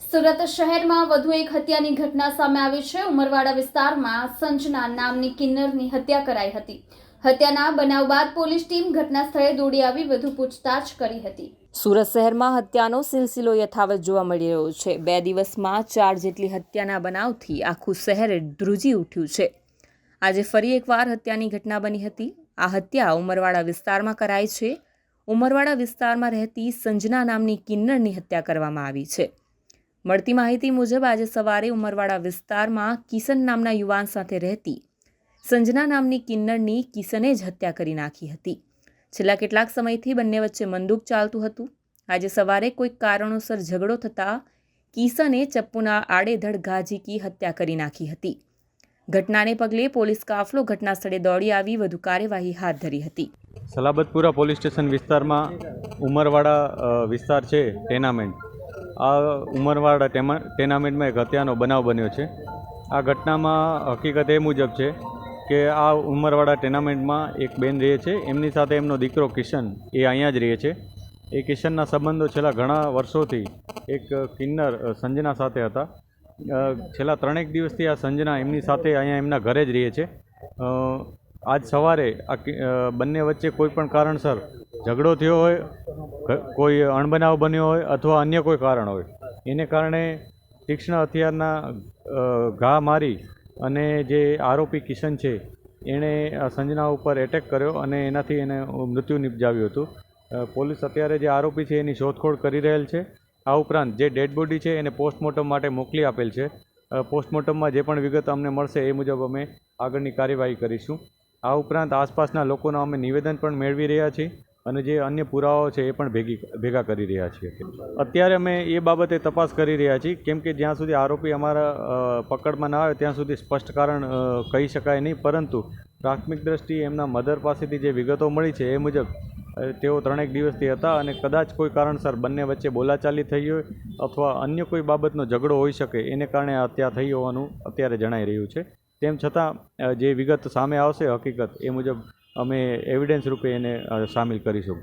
સુરત શહેરમાં વધુ એક હત્યાની ઘટના સામે આવી છે. ઉમરવાડા વિસ્તારમાં સંજના નામની કિન્નરની હત્યા કરાઈ હતી. હત્યાના બનાવ બાદ પોલીસ ટીમ ઘટના સ્થળે દોડી આવી વધુ પૂછતાછ કરી હતી. સુરત શહેરમાં હત્યાનો સિલસિલો યથાવત જોવા મળી રહ્યો છે. બે દિવસમાં ચાર જેટલી હત્યાના બનાવથી આખું શહેર ધ્રુજી ઉઠ્યું છે. આજે ફરી એકવાર હત્યાની ઘટના બની હતી. આ હત્યા ઉમરવાડા વિસ્તારમાં કરાઈ છે. ઉમરવાડા વિસ્તારમાં રહેતી સંજના નામની કિન્નરની હત્યા કરવામાં આવી છે. મળતી માહિતી મુજબ આજે સવારે ઉમરવાડા વિસ્તારમાં કિશન નામના યુવાન સાથે રહેતી સંજના નામની કિન્નરની કિશને જ હત્યા કરી નાખી હતી. છેલ્લા કેટલાક સમયથી બંને વચ્ચે મંદુક ચાલતું હતું. આજે સવારે કોઈક કારણોસર ઝઘડો થતાં કિશને ચપ્પુના આડેધડ ઘા ઝીકી હત્યા કરી નાખી હતી. ઘટનાને પગલે પોલીસ કાફલો ઘટના સ્થળે દોડી આવી, વધુ કાર્યવાહી હાથ ધરી હતી. સલાબતપુરા પોલીસ સ્ટેશન વિસ્તારમાં ઉમરવાડા વિસ્તાર છે, ટેનામેન્ટ. આ ઉમરવાડા ટેનામેન્ટમાં એક હત્યાનો બનાવ બન્યો છે. આ ઘટનામાં હકીકત એ મુજબ છે કે આ ઉમરવાડા ટેનામેન્ટમાં એક બેન રહે છે. એમની સાથે એમનો દીકરો કિશન એ અહીંયા જ રહે છે. એ કિશનના સંબંધો છેલ્લા ઘણા વર્ષોથી એક કિન્નર સંજના સાથે હતા. છેલ્લા ત્રણેક દિવસથી આ સંજના એમની સાથે અહીંયા એમના ઘરે જ રહે છે. આજ સવારે આ બંને વચ્ચે કોઈ પણ કારણસર ઝઘડો થયો હોય કોઈ અણબનાવ બન્યો હોય અથવા અન્ય કોઈ કારણ હોય, એને કારણે તીક્ષ્ણ હથિયારના ઘા મારી અને જે આરોપી કિશન છે, એણે સંજના ઉપર એટેક કર્યો અને એનાથી એને મૃત્યુ નિપજાવ્યું હતું. પોલીસ અત્યારે જે આરોપી છે એની શોધખોળ કરી રહેલ છે. આ ઉપરાંત જે ડેડ બોડી છે એને પોસ્ટમોર્ટમ માટે મોકલી આપેલ છે. પોસ્ટમોર્ટમમાં જે પણ વિગત અમને મળશે એ મુજબ અમે આગળની કાર્યવાહી કરીશું. આ ઉપરાંત આસપાસના લોકોના અમે નિવેદન પણ મેળવી રહ્યા છીએ. અને જે અન્ય પુરાવાઓ છે એ પણ ભેગી ભેગા કરી રહ્યા છીએ. અત્યારે અમે એ બાબતે તપાસ કરી રહ્યા છીએ, કેમ કે જ્યાં સુધી આરોપી અમારા પકડમાં ના આવે ત્યાં સુધી સ્પષ્ટ કારણ કહી શકાય નહીં, પરંતુ પ્રાથમિક દ્રષ્ટિએ એમના મધર પાસેથી જે વિગતો મળી છે એ મુજબ તેઓ ત્રણેક દિવસથી હતા અને કદાચ કોઈ કારણસર બંને વચ્ચે બોલાચાલી થઈ હોય અથવા અન્ય કોઈ બાબતનો ઝઘડો હોઈ શકે, એને કારણે હત્યા થઈ હોવાનું અત્યારે જણાઈ રહ્યું છે. તેમ છતાં જે વિગત સામે આવશે હકીકત એ મુજબ અમે એવિડન્સ રૂપે એને સામેલ કરીશું.